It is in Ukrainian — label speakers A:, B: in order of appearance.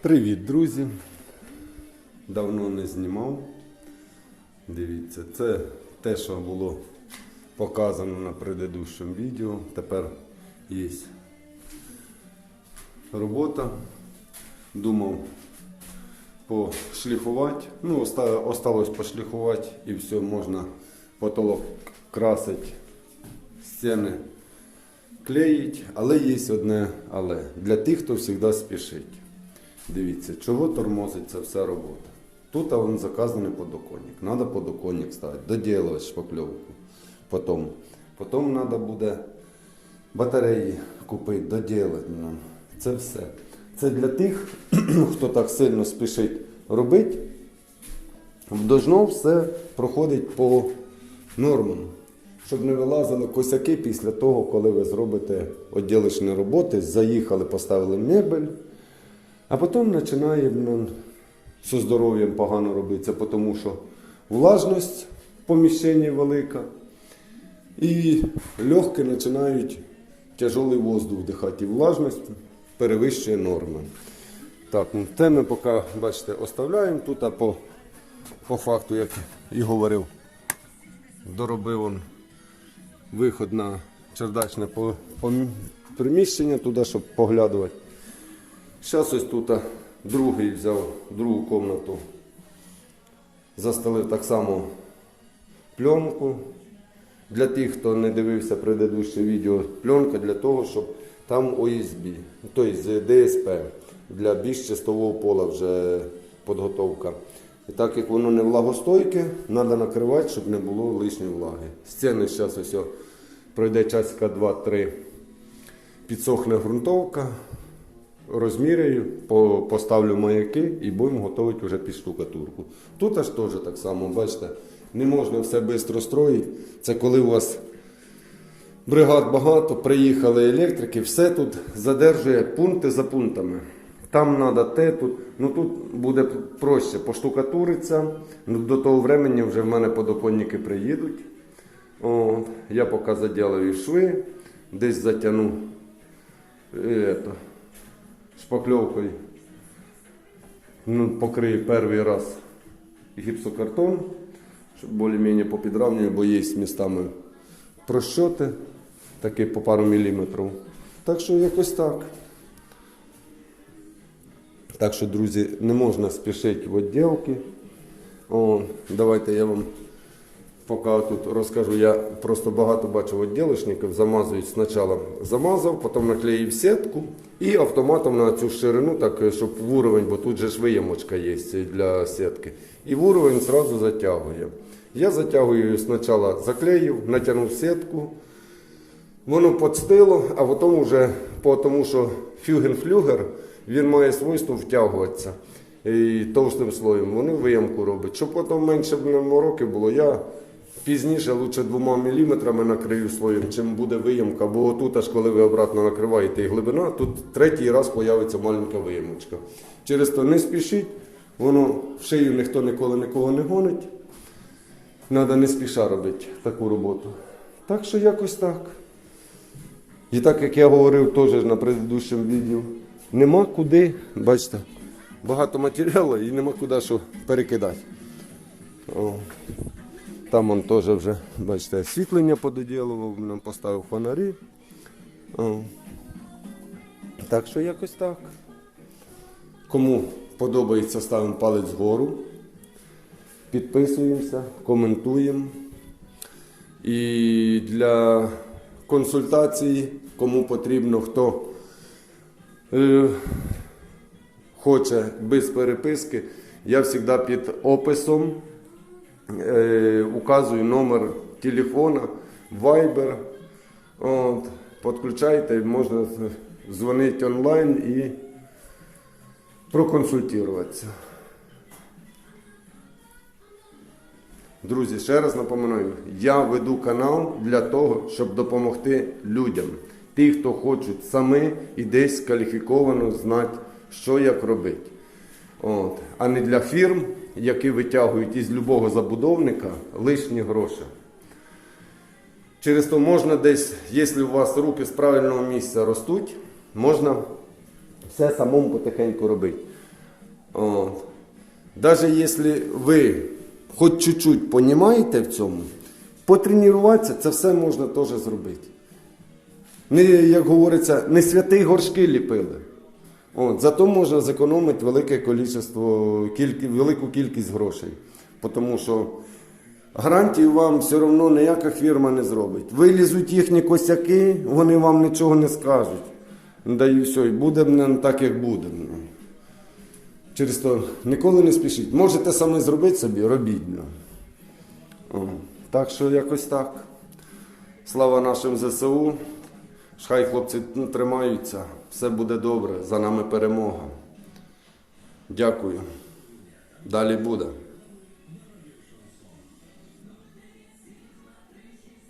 A: Привіт, друзі! Давно не знімав. Дивіться, це те, що було показано на предыдущому відео. Тепер є робота. Думав пошліфувати. Ну, осталось пошліфувати і все, можна потолок красити, стіни клеїть, але є одне але. Для тих, хто завжди спішить. Дивіться, чого тормозить ця вся робота. Тут а, заказаний подоконник. Надо подоконник ставити, доділувати шпакльовку. Потім. Потім треба буде батареї купити, доділати нам. Це все. Це для тих, хто так сильно спішить робити. Должно все проходить по нормам, щоб не вилазили косяки після того, коли ви зробите відділочні роботи, заїхали, поставили мебель, а потім починає зі здоров'ям погано робиться, тому що влажність в поміщенні велика, і легкі починають тяжелий воздух вдихати, і влажність перевищує норми. Так, ну, те ми поки, бачите, оставляємо тут, а по, по факту, як і говорив, доробив он виход на чердачне приміщення туди, щоб поглядувати. Зараз ось тут другий взяв другу кімнату, застелив так само пленку. Для тих, хто не дивився предыдущее відео, пленка для того, щоб там ОСБ, тобто ДСП, для більш чистового пола вже підготовка. І так як воно не влагостойке, треба накривати, щоб не було лишньої влаги. Стіни зараз ось пройде часика 2-3, підсохне ґрунтовка, розміряю, поставлю маяки і будемо готувати вже під штукатурку. Тут аж теж так само, бачите, не можна все швидко строїти. Це коли у вас бригад багато, приїхали електрики, все тут задержує пункти за пунктами. Там треба те, тут. Ну тут буде проще поштукатуриться. Ну, до того времени вже в мене подоконники приїдуть. От, я поки заділаю шви, десь затягну е, шпакльовкою. Ну, покрию перший раз гіпсокартон, щоб більш-менш попідравнюю, бо є містами прощоти, такі по пару міліметрів. Так що якось так. Так що, друзі, не можна спішити в відділки. О, давайте я вам поки тут розкажу. Я просто багато бачив відділочників, замазують спочатку замазав, потім наклеїв сітку і автоматом на цю ширину, так, щоб в уровень, бо тут же ж виємочка є для сітки. І в уровень одразу затягує. Я затягую спочатку заклеїв, натягнув сітку. Воно подстило, а потім вже, тому що фюген-флюгер, він має свойство втягуватися і товстим слоєм. Вони виямку роблять. Щоб потім менше мороки було, я пізніше лучше двома міліметрами накрию слоєм, чим буде виямка. Бо тут, аж коли ви обратно накриваєте і глибина, тут третій раз появиться маленька виямочка. Через то не спішіть, воно в шию ніхто ніколи нікого не гонить. Треба не спіша робити таку роботу. Так що якось так. І так як я говорив теж на предыдущому відео, нема куди, бачите, багато матеріалу і нема куди що перекидати. О. Там он теж вже, бачите, освітлення пододілував, нам поставив фонарі. Так що якось так. Кому подобається, ставимо палець вгору, підписуємося, коментуємо. І для консультації, кому потрібно, хто е, хоче без переписки, я завжди під описом указую номер телефона, Viber. От, підключайте, можна дзвонити онлайн і проконсультуватися. Друзі, ще раз напоминаю, я веду канал для того, щоб допомогти людям. Ті, хто хочуть самі і десь кваліфіковано знати, що як робити. От. А не для фірм, які витягують із любого забудовника лишні гроші. Через то можна десь, якщо у вас руки з правильного місця ростуть, можна все самому потихеньку робити. Даже якщо ви хоч чуть-чуть понімаєте в цьому, потренуватися, це все можна теж зробити. Не, як говориться, не святий горшки ліпили. От, зато можна зекономити велике количество, кількі, велику кількість грошей. Тому що гарантію вам все одно ніяка фірма не зробить. Вилізуть їхні косяки, вони вам нічого не скажуть. Да і все, і буде так, як буде. Через то ніколи не спішіть. Можете саме зробити собі, робіть. О, Так що якось так. Слава нашим ЗСУ. Хай хлопці ну, тримаються. Все буде добре. За нами перемога. Дякую. Далі буде.